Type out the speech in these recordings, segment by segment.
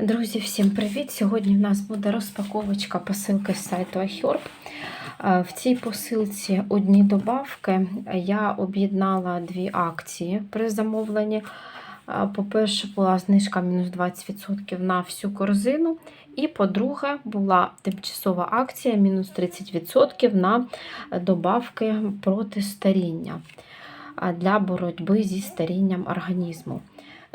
Друзі, всім привіт! Сьогодні в нас буде розпаковочка посилки з сайту iHerb. Е, В цій посилці одні добавки. Я об'єднала дві акції при замовленні. Е, По-перше, була знижка мінус 20% на всю корзину. І по-друге, була тимчасова акція мінус 30% на добавки проти старіння для боротьби зі старінням організму.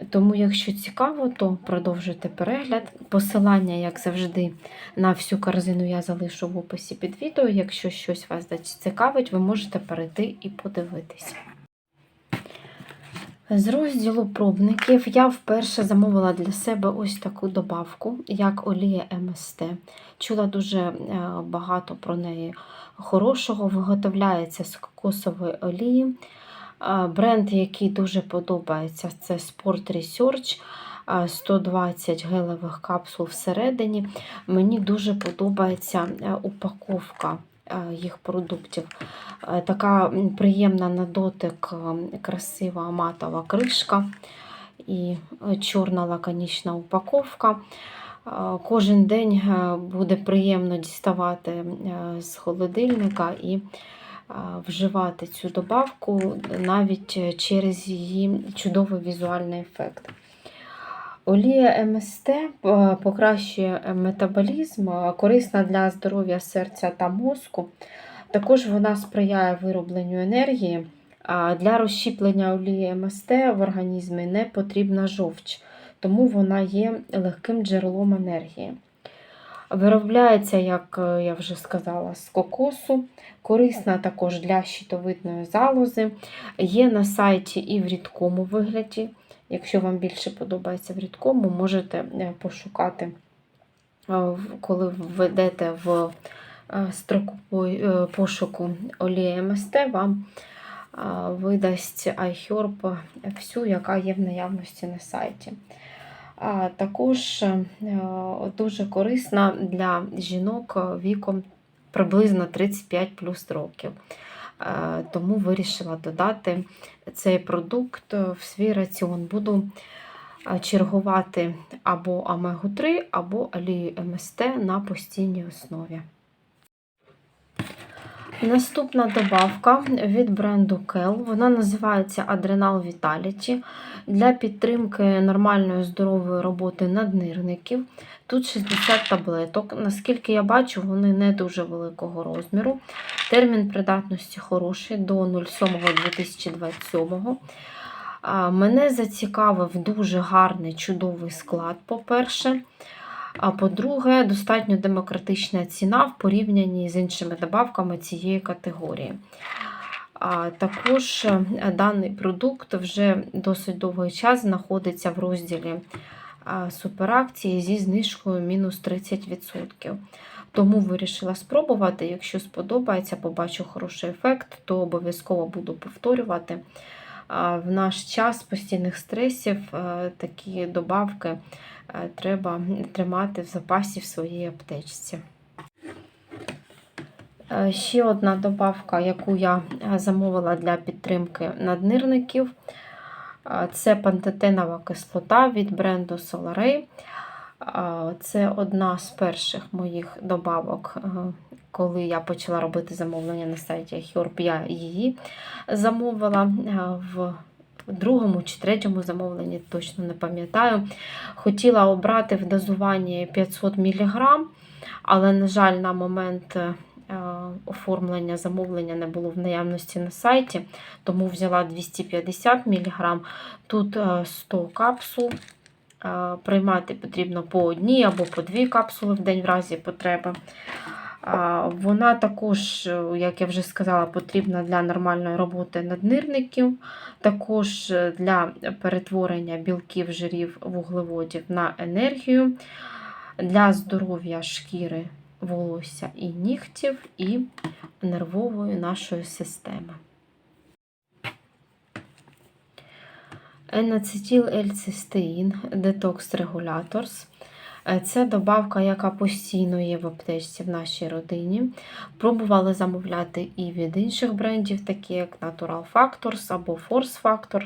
Тому, якщо цікаво, то продовжуйте перегляд. Посилання, як завжди, на всю корзину я залишу в описі під відео. Якщо щось вас цікавить, ви можете перейти і подивитись. З розділу пробників я вперше замовила для себе ось таку добавку, як олія МСТ. Чула дуже е, багато про неї хорошого. Виготовляється з кокосової олії. Бренд, який дуже подобається, це Sport Research. е, 120 гелевих капсул всередині. Мені дуже подобається е, упаковка е, їх продуктів. Е, Така приємна на дотик, красива матова кришка і чорна лаконічна упаковка. Кожен день буде приємно діставати з холодильника і вживати цю добавку навіть е, через її чудовий візуальний ефект. Олія МСТ е, покращує метаболізм, е, корисна для здоров'я серця та мозку. Також вона сприяє виробленню енергії. Для розщіплення олії МСТ в організмі не потрібна жовч, тому вона є легким джерелом енергії. Виробляється, як е, я вже сказала, з кокосу. Корисна також для щитовидної залози. Є на сайті і в рідкому вигляді. Якщо вам більше подобається в рідкому, можете е, пошукати, е, коли введете в строку пошуку олії МСТ, вам видасть iHerb всю, яка є в наявності на сайті. Також е, дуже корисна для жінок віком приблизно 35 плюс років. Е, Тому вирішила додати цей продукт в свій раціон. Буду е, чергувати або омегу-3, або олію МСТ на постійній основі. Наступна добавка від бренду Kell. Вона називається Adrenal Vitality для підтримки нормальної здорової роботи наднирників. Тут 60 таблеток. Наскільки я бачу, вони не дуже великого розміру. Термін придатності хороший до 07.2027. Мене зацікавив дуже гарний, чудовий склад, по-перше. А по-друге, достатньо демократична ціна в порівнянні з іншими добавками цієї категорії. Також е, даний продукт вже досить довгий час знаходиться в розділі суперакції зі знижкою мінус 30%. Тому вирішила спробувати. Якщо сподобається, побачу хороший ефект, то обов'язково буду повторювати. В наш час постійних стресів е, такі добавки е, треба тримати в запасі в своїй аптечці. Е, Ще одна добавка, яку я замовила для підтримки наднирників, це пантотенова кислота від бренду Solaray. Це одна з перших моїх добавок, коли я почала робити замовлення на сайті iHerb, я її замовила е, в другому чи третьому замовленні, точно не пам'ятаю. Хотіла обрати в дозуванні 500 мг, але, на жаль, на момент е, оформлення замовлення не було в наявності на сайті, тому взяла 250 мг. Тут е, 100 капсул. Е, Приймати потрібно по одній або по дві капсули в день в разі потреби. Вона також, е, як я вже сказала, потрібна для нормальної роботи наднирників, також е, для перетворення білків, жирів, вуглеводів на енергію, для здоров'я шкіри, волосся і нігтів, і нервової нашої системи. Енацетіл L-цистеїн Detox Regulators. Е, Це добавка, яка постійно є в аптечці в нашій родині. Пробували замовляти і від інших брендів, такі як Natural Factors або Force Factor.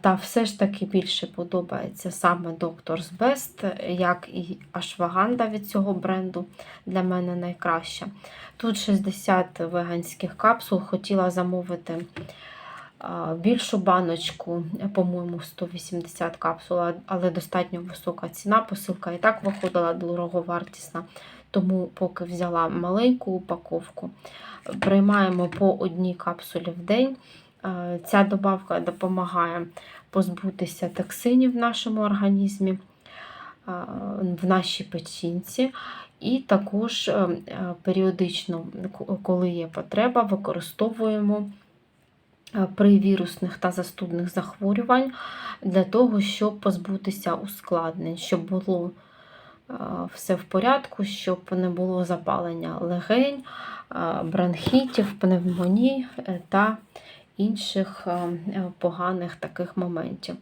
Та все ж таки більше подобається саме Doctor's Best, як і Ашваганда від цього бренду для мене найкраща. Тут 60 веганських капсул, хотіла замовити більшу баночку, по-моєму, 180 капсул, але достатньо висока ціна. Посилка і так виходила дороговартісна, тому поки взяла маленьку упаковку. Приймаємо по одній капсулі в день. Е, Ця добавка допомагає позбутися токсинів в нашому організмі, е, в нашій печінці. І також е, періодично, коли є потреба, використовуємо при вірусних та застудних захворювань для того, щоб позбутися ускладнень, щоб було все в порядку, щоб не було запалення легень, бронхітів, пневмоній та інших поганих таких моментів.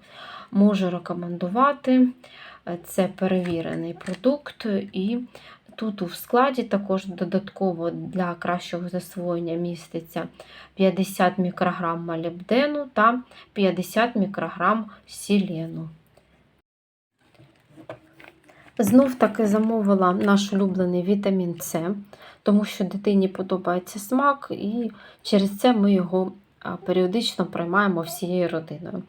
Можу рекомендувати, це перевірений продукт, і тут у складі також додатково для кращого засвоєння міститься 50 мікрограм молібдену та 50 мікрограм сілену. Знов таки замовила наш улюблений вітамін С, тому що дитині подобається смак, і через це ми його періодично приймаємо всією родиною.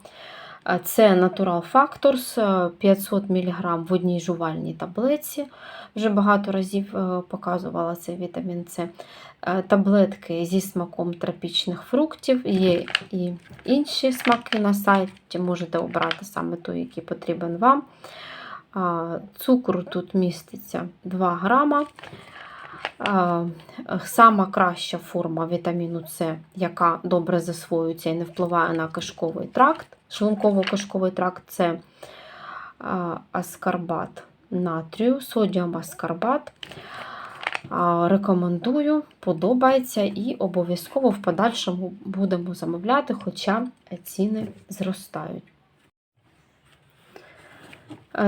Це Natural Factors 500 мг в одній жувальній таблетці. Вже багато разів е, показувала цей вітамін С. Е, таблетки зі смаком тропічних фруктів. Є і інші смаки на сайті, можете обрати саме той, який потрібен вам. Цукру тут міститься 2 грама. Сама краща форма вітаміну С, яка добре засвоюється і не впливає на кишковий тракт, шлунково-кишковий тракт це аскарбат натрію, содіум аскарбат. Рекомендую, подобається і обов'язково в подальшому будемо замовляти, хоча ціни зростають.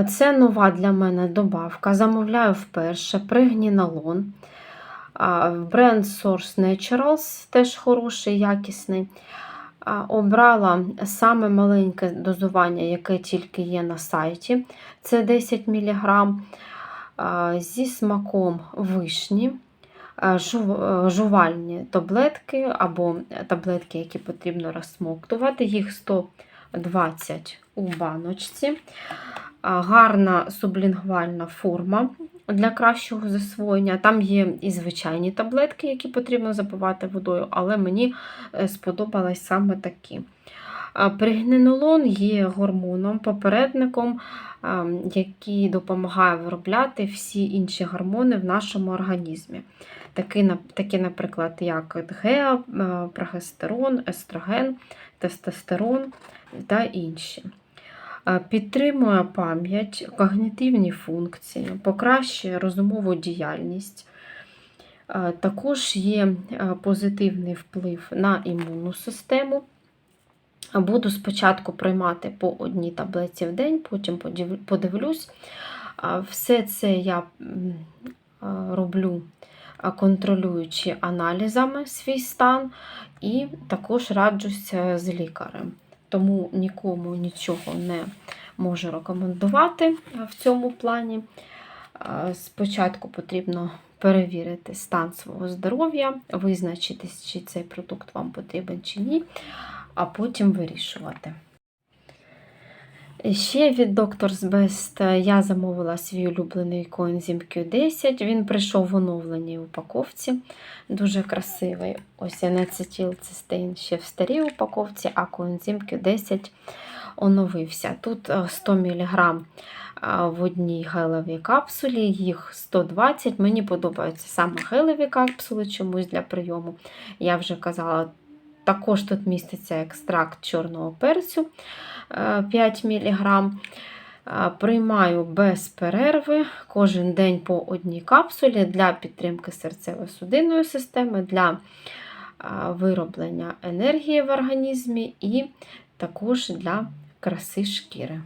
Це нова для мене добавка. Замовляю вперше пригнінолон. Бренд Source Naturals теж хороший, якісний. Обрала саме маленьке дозування, яке тільки є на сайті. Це 10 мг зі смаком вишні, жувальні таблетки або таблетки, які потрібно розсмоктувати. Їх 120 у баночці. Гарна сублінгвальна форма для кращого засвоєння. Там є і звичайні таблетки, які потрібно запивати водою, але мені е, сподобались саме такі. Пригненолон є гормоном, попередником, який допомагає виробляти всі інші гормони в нашому організмі. Такі, такі наприклад, як ГЕА, прогестерон, естроген, тестостерон та інші. Підтримує пам'ять, когнітивні функції, покращує розумову діяльність. Також є позитивний вплив на імунну систему. Буду спочатку приймати по одній таблетці в день, потім подивлюсь. Все це я роблю, контролюючи аналізами свій стан, і також раджуся з лікарем тому нікому нічого не можу рекомендувати в цьому плані. Спочатку потрібно перевірити стан свого здоров'я, визначитись, чи цей продукт вам потрібен чи ні, а потім вирішувати. Ще від Doctor's Best я замовила свій улюблений коензим Q10. Він прийшов в оновленій упаковці. Дуже красивий. Ось анецетилцистеїн ще в старій упаковці, а коензим Q10 оновився. Тут 100 мг в одній гелевій капсулі, їх 120 Мені подобаються саме гелеві капсули чомусь для прийому. Я вже казала, також тут міститься екстракт чорного перцю. 5 мг. Приймаю без перерви кожен день по одній капсулі для підтримки серцево-судинної системи, для вироблення енергії в організмі і також для краси шкіри.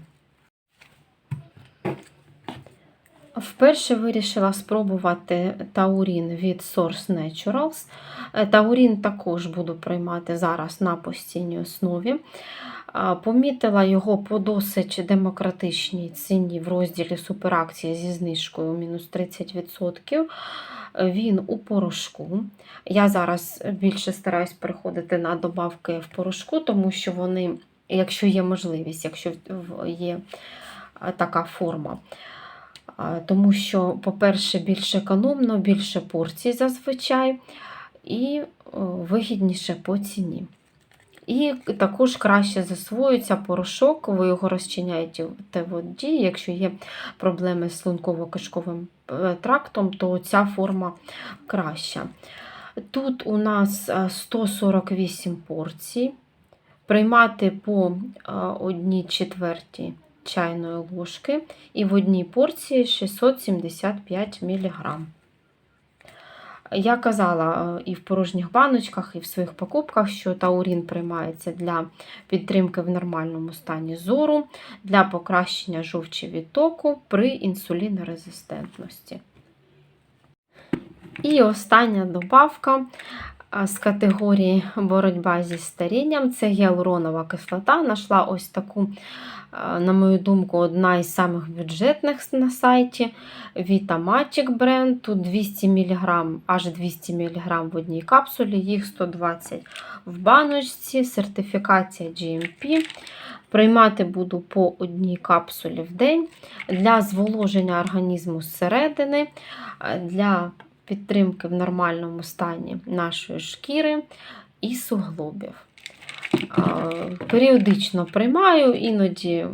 Вперше вирішила спробувати таурін від Source Naturals. Таурін також буду приймати зараз на постійній основі. Помітила його по досить демократичній ціні в розділі суперакції зі знижкою мінус 30%. Він у порошку. Я зараз більше стараюсь переходити на добавки в порошку, тому що вони, якщо є можливість, якщо є така форма. Тому що, по-перше, більш економно, більше порцій зазвичай, і вигідніше по ціні. І також краще засвоюється порошок, ви його розчиняєте в воді. Якщо є проблеми з шлунково-кишковим е, трактом, то ця форма краща. Тут у нас е, 148 порцій. Приймати по е, одній четвертій чайної ложки і в одній порції 675 мг. Я казала е, і в порожніх баночках, і в своїх покупках, що таурін приймається для підтримки в нормальному стані зору, для покращення жовчовідтоку при інсулінорезистентності. І остання добавка з категорії боротьба зі старінням це гіалуронова кислота. Нашла ось таку, на мою думку, одна із самих бюджетних на сайті. Vitamatic бренд. Тут 200 мг, аж 200 мг в одній капсулі, їх 120 в баночці, сертифікація GMP. Приймати буду по одній капсулі в день для зволоження організму зсередини, е, для підтримки в нормальному стані нашої шкіри і суглобів. Е, Періодично приймаю, іноді е,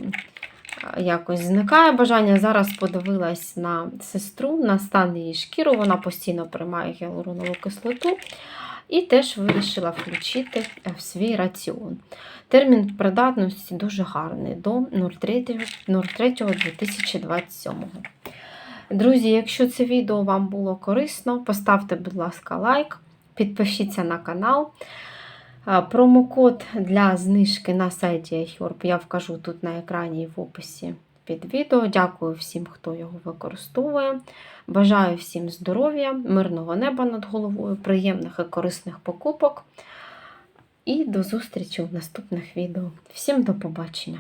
якось зникає бажання. Зараз подивилась на сестру, на стан її шкіри, вона постійно приймає гіалуронову кислоту. І теж вирішила включити в свій раціон. Термін придатності дуже гарний до 03.2027. Друзі, якщо це відео вам було корисно, поставте, будь ласка, лайк, підпишіться на канал. Промокод для знижки на сайті iHerb я вкажу тут на екрані і в описі під відео. Дякую всім, хто його використовує. Бажаю всім здоров'я, мирного неба над головою, приємних і корисних покупок. І до зустрічі в наступних відео. Всім до побачення!